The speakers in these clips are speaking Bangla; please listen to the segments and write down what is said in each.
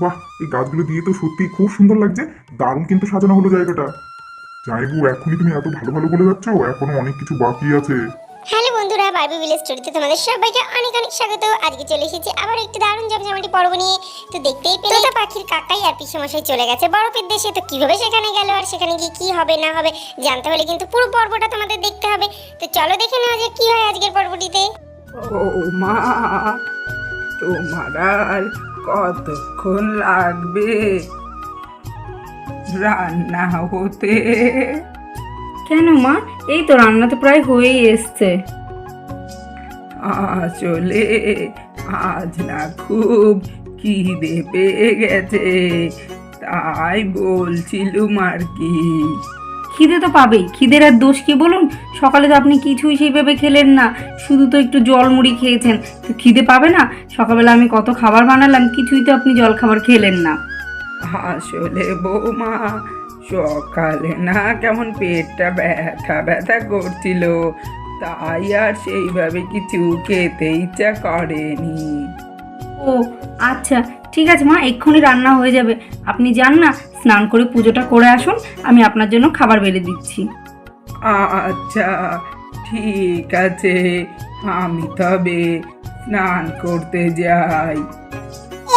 বাহ এই গাছগুলো দিয়ে তো সত্যি খুব সুন্দর লাগছে। দারুণ কিন্তু সাজানো হলো জায়গাটা। যাই গো এখনই তুমি এত ভালো ভালো বলে যাচ্ছ এখনও অনেক কিছু বাকি আছে। হ্যালো বন্ধুরা বারবি ভিলেজ স্টোরিতে তোমাদের সবাইকে অনেক অনেক স্বাগত। আজকে চলে এসেছি আবার একটি দারুণ জমজমাটি পর্ব নিয়ে। তো দেখতেই পেলে তো পাখির কাকাই আর পিসমশাই চলে গেছে বরফের দেশে। তো কীভাবে সেখানে গেল আর সেখানে গিয়ে কি হবে না হবে জানতে হলে কিন্তু পুরো পর্বটা তোমাদের দেখতে হবে। তো চলো দেখে নেওয়া যাক কি হয় আজকের পর্বটিতে। ও মা তোমার আর কতক্ষণ লাগবে? রান্না হতে। কেন মা? এই তো রান্না তো প্রায় হয়েই এসছে। আসলে আজ না খুব খিদে পেয়ে গেছে তাই বলছিলুম আর কি। খিদে তো পাবেই। খিদের আর দোষ কি বলুন? সকালে তো আপনি কিছুই সেইভাবে খেলেন না। শুধু তো একটু জল মুড়ি খেয়েছেন। তো খিদে পাবে না? সকালবেলা আমি কত খাবার বানালাম কিছুই তো আপনি জল খাবার খেলেন না। আসলে বৌমা সকালে না কেমন পেটটা ব্যথা ব্যথা করছিল। তাই আর সেইভাবে কিছু খেতে ইচ্ছা করেনি। ও আচ্ছা। ঠিক আছে মা এক্ষুনি রান্না হয়ে যাবে। আপনি যান না স্নান করে পুজোটা করে আসুন আমি আপনার জন্য খাবার বেড়ে দিচ্ছি। আচ্ছা ঠিক আছে আমি তবে স্নান করতে যাই।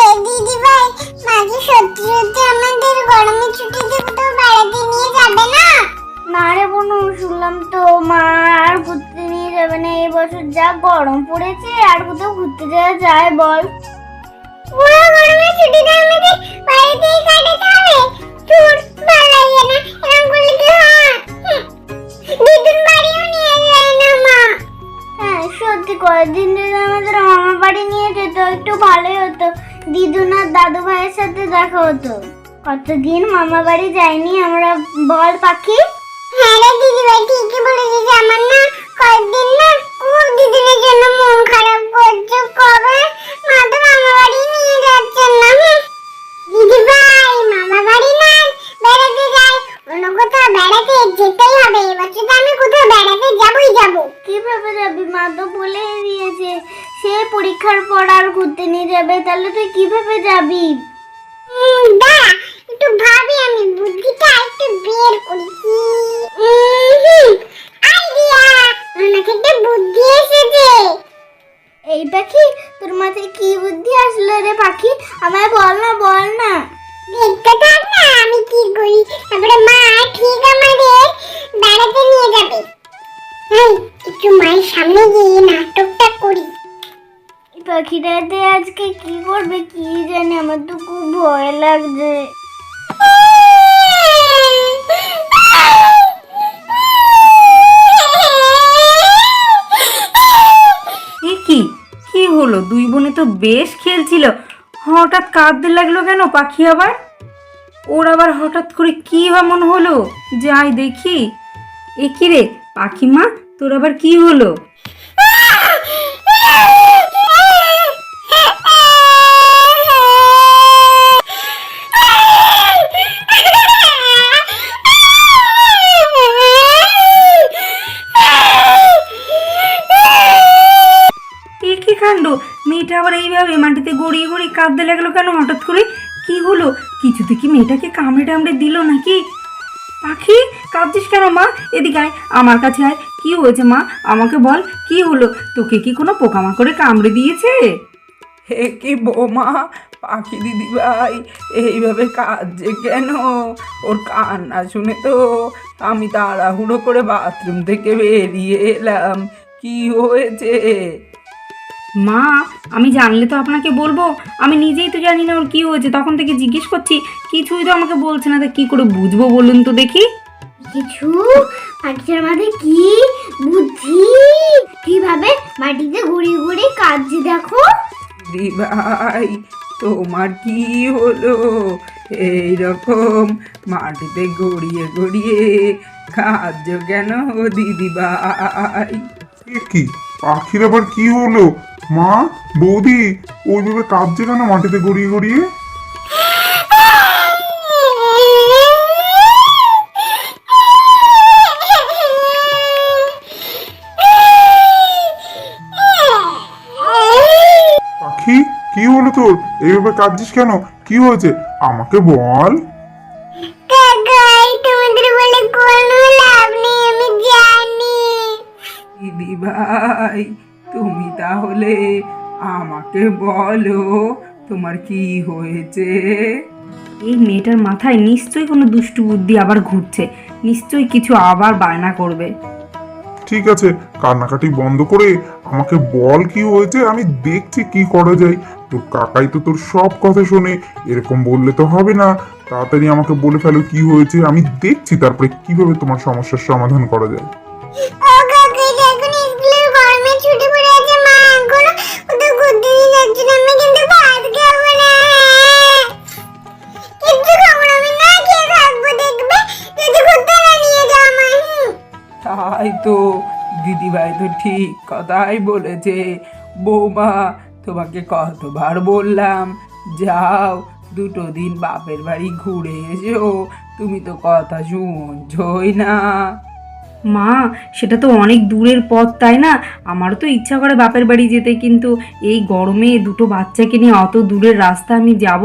এ দিদি মাঝে সত্যি সত্যি আমাদের গরমের ছুটিতে কোথাও বেড়াতে নিয়ে যাবে না? না রে বোনু শুনলাম তো মা আর ঘুরতে নিয়ে যাবে না এই বছর যা গরম পড়েছে আর কোথাও ঘুরতে যাওয়া যায় বল। পুরো আমাদের বাড়িতেই কাটাতে হবে চুর না এরকম করলে কি হয় দিদুন বাড়িও নিয়ে যায় না মা। হ্যাঁ সত্যি কয়েকদিন যদি আমাদের মামা বাড়ি নিয়ে যেত একটু ভালোই হতো। দিদুন আর দাদু ভাইয়ের সাথে দেখা হতো। কতদিন মামা বাড়ি যাইনি আমরা বল পাখি। হ্যাঁ রে দিদি ঠিকই বলেছিস আমার না কয়েকদিন না খুব দিদিনের জন্য মন খারাপ করছে। কবে? মা তো মামা বাড়ি নিয়ে যাচ্ছেন না। হুম। মামা বাড়ি না বেড়াতে যাই। অন্য কোথাও বেড়াতে যেতেই হবে। এবছর তো আমি কোথাও বেড়াতে যাবই যাব। কীভাবে যাবি? মা তো বলে দিয়েছে সে পরীক্ষার পর আর ঘুরতে নিয়ে যাবে। তাহলে তুই কীভাবে যাবি? দাঁড়া একটু ভাবি আমি। বুদ্ধিটা একটু বের করি। কি আইডিয়া আমার মাথায় একটা বুদ্ধি এসেছে। এই পাখি তোর মাথায় কি বুদ্ধি আসলো রে পাখি? আমায় বল না বল না। দেখতে থাক না আমি কি করি? তারপরে মা ঠিক আমাদের বেড়াতে নিয়ে যাবে। এই, একটু মায়ের সামনে গিয়ে নাটকটা করি। পাখিটাতে আজকে কি করবে কি জানি আমার তো খুব ভয় লাগছে। কি? কি হলো? দুই বোনে তো বেশ খেলছিল। হঠাৎ কাঁদতে লাগল কেন পাখি আবার? ওর আবার হঠাৎ করে কি এমন হলো? যাই দেখি। এ কি রে, পাখি মা, তোর আবার কি হলো? কাঁদতে লাগল কেন হঠাৎ করে? কি হলো? কিছুতে কি মেয়েটাকে কামড়ে টামড়ে দিল নাকি? পাখি, কাঁদছিস কেন মা? এদিকে আয়, আমার কাছে আয়। কি হয়েছে মা? আমাকে বল, কি হলো? তোকে কি কোনো পোকামাকড়ে কামড়ে দিয়েছে? হে কি বৌমা, পাখি দিদি ভাই এইভাবে কাঁদছে কেন? ওর কান্না শুনে তো আমি তাড়াহুড়ো করে বাথরুম থেকে বেরিয়ে এলাম। কি হয়েছে? মা আমি জানলে তো আপনাকে বলব। আমি নিজেই তো জানি না ওর কী হয়েছে। তখন থেকে জিজ্ঞেস করছি কিছুই তো আমাকে বলছে না। তা কি করে বুঝব বলুন তো দেখি। কিছু? পাখিটার মাথায় কি বুদ্ধি? কীভাবে মাটিতে ঘুরিয়ে ঘুরিয়ে কাঁদছে দেখো। দিদি ভাই তোমার কি হলো? এইরকম মাটিতে গড়িয়ে গড়িয়ে কাজ কেন দিদি ভাই? কি? পাখির আবার কি হলো? মা, বৌদি, ওইভাবে কাঁদছে কেন মাটিতে গড়িয়ে গড়িয়ে? পাখি, কি হলো তোর? এইভাবে কাঁদছিস কেন? কি হয়েছে? আমাকে বল। ভাই তুমি তাহলে আমাকে বলো তোমার কি হয়েছে? এই মেয়েটার মাথায় নিশ্চয়ই কোনো দুষ্টু বুদ্ধি আবার ঘুরছে। নিশ্চয়ই কিছু আবার বায়না করবে। ঠিক আছে কান্নাকাটি বন্ধ করে আমাকে বল কি হয়েছে আমি দেখছি কি করা যায়। তো কাকাই তো তোর সব কথা শোনে এরকম বললে তো হবে না। তাড়াতাড়ি আমাকে বলে ফেলো কি হয়েছে আমি দেখছি তারপরে কীভাবে তোমার সমস্যার সমাধান করা যায়। তাই তো, দিদিভাই তো ঠিক কথাই বলেছে। বৌমা, তোমাকে কতবার বললাম, যাও, দুটো দিন বাপের বাড়ি ঘুরে এসো, তুমি তো কথা শুনছই না। মা, সেটা তো অনেক দূরের পথ, তাই না? আমারও তো ইচ্ছা করে বাপের বাড়ি যেতে, কিন্তু এই গরমে দুটো বাচ্চাকে নিয়ে অত দূরের রাস্তা আমি যাব,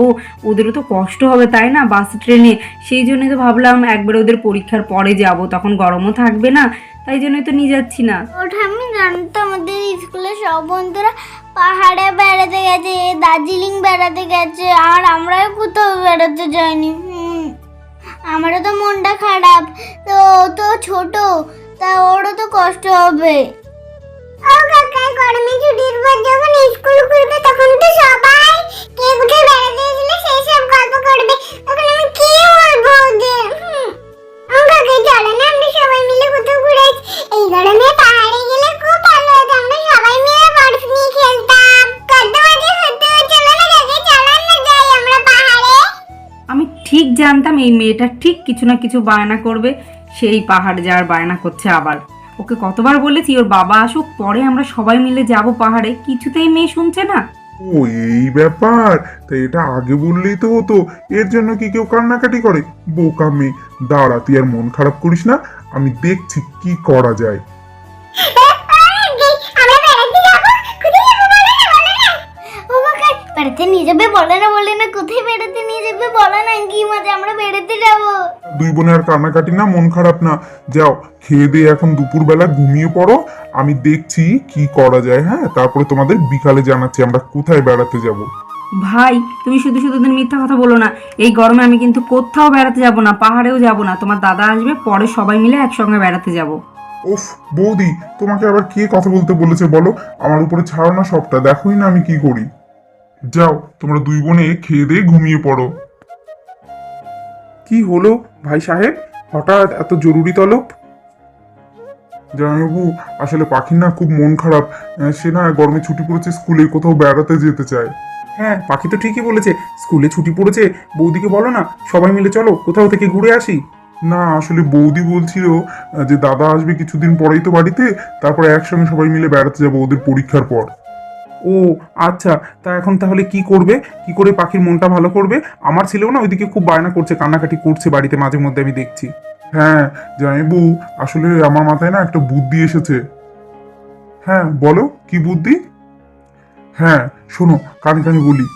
ওদেরও তো কষ্ট হবে, তাই না, বাস, ট্রেনে? সেই জন্য তো ভাবলাম একবার ওদের পরীক্ষার পরে যাব, তখন গরমও থাকবে না, তাই জন্যই তো নিয়ে যাচ্ছি না। ওটা আমি জানতো আমাদের স্কুলে সব বন্ধুরা পাহাড়ে বেড়াতে গেছে, দার্জিলিং বেড়াতে গেছে, আর আমরাও কোথাও বেড়াতে যাইনি। আমারও তো মনটা খারাপ। তো ও তো ছোট, তা ওরও তো কষ্ট হবে। ও যখন স্কুল তখন তো সবাই সেই সব করবে। তখন আমি বলব ও না সবাই মিলে কোথাও ঘুরে আসি। জানতাম এই মেয়েটা ঠিক কিছু না কিছু বায়না করবে। সেই পাহাড় যাওয়ার বায়না করছে আবার। ওকে কতবার বলেছি ওর বাবা আসুক পরে আমরা সবাই মিলে যাব পাহাড়ে। কিছুতেই মেয়ে শুনছে না। ও এই ব্যাপার? তা এটা আগে বললেই তো হতো। এর জন্য কি কেউ কান্নাকাটি করে? বোকা মেয়ে দাঁড়া তুই আর মন খারাপ করিস না। আমি দেখছি কি করা যায়। বেড়াতে নিয়ে যাবে বলে না বলে না কোথায় বেড়াতে নিয়ে যাবে বলে না কি মজা আমরা বেড়াতে যাব। দুই বোনে আর কান্নাকাটি না মন খারাপ না। যাও খেয়ে দিয়ে এখন দুপুরবেলা ঘুমিয়ে পড়ো। আমি দেখছি কি করা যায় হ্যাঁ? তারপরে তোমাদের বিকালে জানাচ্ছি আমরা কোথায় বেড়াতে যাব। ভাই তুমি শুধু শুধু দিন মিথ্যা কথা বলো না। এই গরমে আমি কিন্তু কোথাও বেড়াতে যাব না পাহাড়েও যাব না। তোমার দাদা আসবে পরে সবাই মিলে একসঙ্গে বেড়াতে যাব। উফ বৌদি তোমাকে আবার কে কথা বলতে বলেছে বলো? আমার উপরে ছাড়ো না সবটা দেখোই না আমি কি করি। যাও তোমরা দুই বোনে খেয়ে দিয়ে ঘুমিয়ে পড়ো। কি হলো ভাই সাহেব? হঠাৎ এত জরুরি তলব? জামাইবাবু আসলে পাখির না খুব মন খারাপ। সে না গরমে ছুটি পড়েছে স্কুলে কোথাও বেড়াতে যেতে চায়। হ্যাঁ পাখি তো ঠিকই বলেছে স্কুলে ছুটি পড়েছে বৌদিকে বলো না সবাই মিলে চলো কোথাও থেকে ঘুরে আসি। না আসলে বৌদি বলছিল যে দাদা আসবে কিছুদিন পরেই তো বাড়িতে তারপর একসঙ্গে সবাই মিলে বেড়াতে যাব ওদের পরীক্ষার পর। ও আচ্ছা তা এখন তাহলে কি করবে? কি করে পাখির মনটা ভালো করবে? আমার ছেলেও না ওইদিকে খুব বায়না করছে, কান্নাকাটি করছে বাড়িতে মাঝে মধ্যে আমি দেখছি। হ্যাঁ জামাইবু আসলে আমার মাথায় না একটা বুদ্ধি এসেছে। হ্যাঁ বলো, কি বুদ্ধি? হ্যাঁ শোনো, কানে কানে বলি।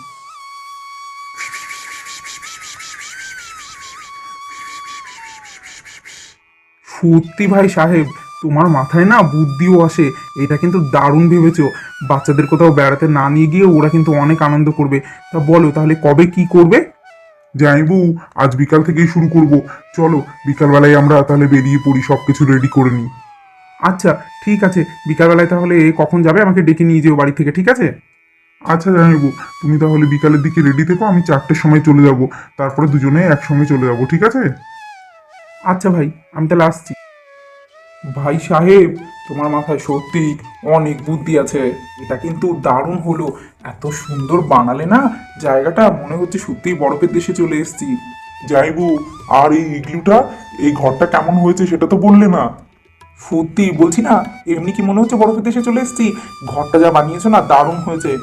সত্যি ভাই সাহেব তোমার মাথায় না বুদ্ধিও আসে, এটা কিন্তু দারুণ ভেবেছো। বাচ্চাদের কোথাও বেড়াতে না নিয়ে গিয়ে ওরা কিন্তু অনেক আনন্দ করবে। তা বলো তাহলে কবে কি করবে? জামাইবু আজ বিকাল থেকেই শুরু করব। চলো, বিকালবেলায় আমরা তাহলে বেরিয়ে পড়ি সব কিছু রেডি করে নিই। আচ্ছা ঠিক আছে, বিকালবেলায় তাহলে কখন যাবে? আমাকে ডেকে নিয়ে যেও বাড়ি থেকে, ঠিক আছে? আচ্ছা জামাইবু তুমি তাহলে বিকালের দিকে রেডি থেকো, আমি চারটের সময় চলে যাব। তারপরে দুজনে একসঙ্গে চলে যাব, ঠিক আছে? আচ্ছা ভাই, আমি তাহলে আসছি। ভাই সাহেব, তোমার মাথায় সত্যি অনেক বুদ্ধি আছে। এটা কিন্তু দারুণ হলো। এত সুন্দর বানালে না জায়গাটা মনে হচ্ছে সত্যিই বরফের দেশে চলে এসেছি। জামাইবু আর এই ইগলুটা, এই ঘরটা কেমন হয়েছে সেটা তো বললে না। সত্যি বলছি না, এমনি কি মনে হচ্ছে বরফের দেশে চলে এসেছি? ঘরটা যা বানিয়েছো না দারুণ হয়েছে।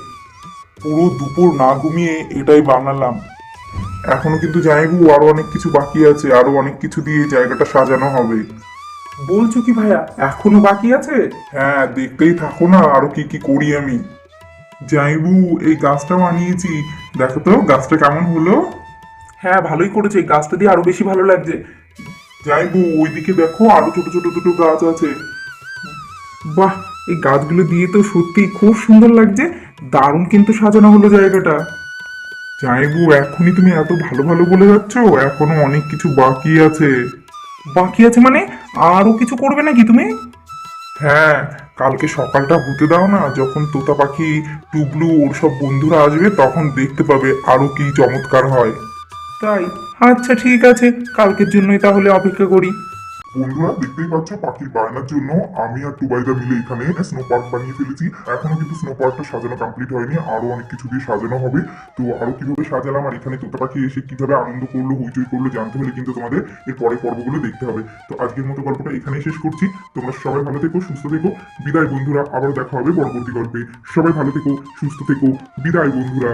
পুরো দুপুর না ঘুমিয়ে এটাই বানালাম। এখনও কিন্তু জামাইবু আরও অনেক কিছু বাকি আছে, আরও অনেক কিছু দিয়ে জায়গাটা সাজানো হবে। বলছো কি ভাইয়া এখনও বাকি আছে? হ্যাঁ দেখতেই থাকো না আরও কি কি করি আমি। জাইবু এই গাছটা বানিয়েছি। দেখো তো গাছটা কেমন হলো? হ্যাঁ ভালোই করেছে গাছটা দিয়ে আরও বেশি ভালো লাগছে। জাইবু ওইদিকে দেখো আরও ছোট ছোট দুটো গাছ আছে। বাহ এই গাছগুলো দিয়ে তো সত্যি খুব সুন্দর লাগছে। দারুণ কিন্তু সাজানো হলো জায়গাটা। জাইবু এখনই তুমি এত ভালো ভালো বলে যাচ্ছ এখনও অনেক কিছু বাকি আছে। বাকি আছে মানে? আরও কিছু করবে নাকি তুমি? হ্যাঁ কালকে সকালটা হতে দাও না যখন তোতা পাখি টুবলু ওর সব বন্ধুরা আসবে তখন দেখতে পাবে আরও কি চমৎকার হয়। তাই? আচ্ছা ঠিক আছে। কালকের জন্যই তাহলে অপেক্ষা করি। বন্ধুরা, দেখতেই পাচ্ছ, পাখির বায়নার জন্য আমি আর টুবাইদা মিলে এখানে স্নো পার্ক বানিয়ে ফেলেছি। এখনও কিন্তু স্নো পার্কটা সাজানো কমপ্লিট হয়নি, আরও অনেক কিছু দিয়ে সাজানো হবে। তো আরও কীভাবে সাজালাম আর এখানে তোতা পাখি এসে কীভাবে আনন্দ করল, হইচই করল, জানতে হলে কিন্তু তোমাদের এর পরের পর্বগুলো দেখতে হবে। তো আজকের মতো গল্পটা এখানেই শেষ করছি। তোমরা সবাই ভালো থেকো, সুস্থ থেকো। বিদায় বন্ধুরা আবার দেখা হবে পরবর্তী গল্পে। সবাই ভালো থেকো, সুস্থ থেকো। বিদায় বন্ধুরা।